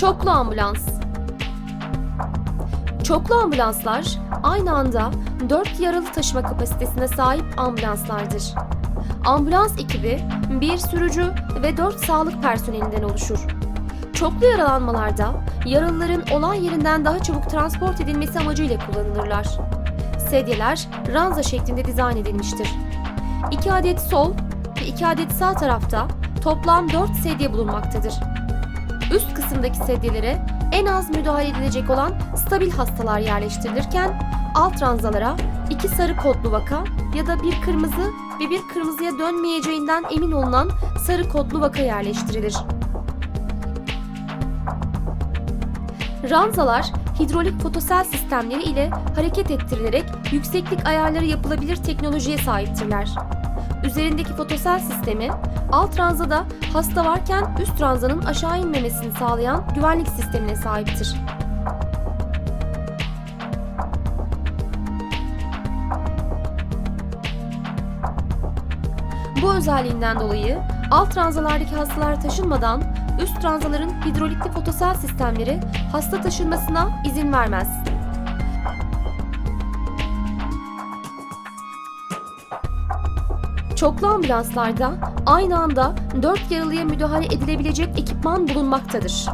Çoklu ambulans. Çoklu ambulanslar aynı anda 4 yaralı taşıma kapasitesine sahip ambulanslardır. Ambulans ekibi bir sürücü ve 4 sağlık personelinden oluşur. Çoklu yaralanmalarda yaralıların olay yerinden daha çabuk transport edilmesi amacıyla kullanılırlar. Sedyeler ranza şeklinde dizayn edilmiştir. 2 adet sol ve 2 adet sağ tarafta toplam 4 sedye bulunmaktadır. Üst kısımdaki sedyelere en az müdahale edilecek olan stabil hastalar yerleştirilirken alt ranzalara iki sarı kodlu vaka ya da bir kırmızı ve bir kırmızıya dönmeyeceğinden emin olunan sarı kodlu vaka yerleştirilir. Ranzalar hidrolik fotosel sistemleri ile hareket ettirilerek yükseklik ayarları yapılabilir teknolojiye sahiptirler. Üzerindeki fotosel sistemi alt ranzada hasta varken üst ranzanın aşağı inmemesini sağlayan güvenlik sistemine sahiptir. Bu özelliğinden dolayı alt ranzalardaki hastalar taşınmadan üst ranzaların hidrolikli fotosel sistemleri hasta taşınmasına izin vermez. Çoklu ambulanslarda aynı anda 4 yaralıya müdahale edilebilecek ekipman bulunmaktadır.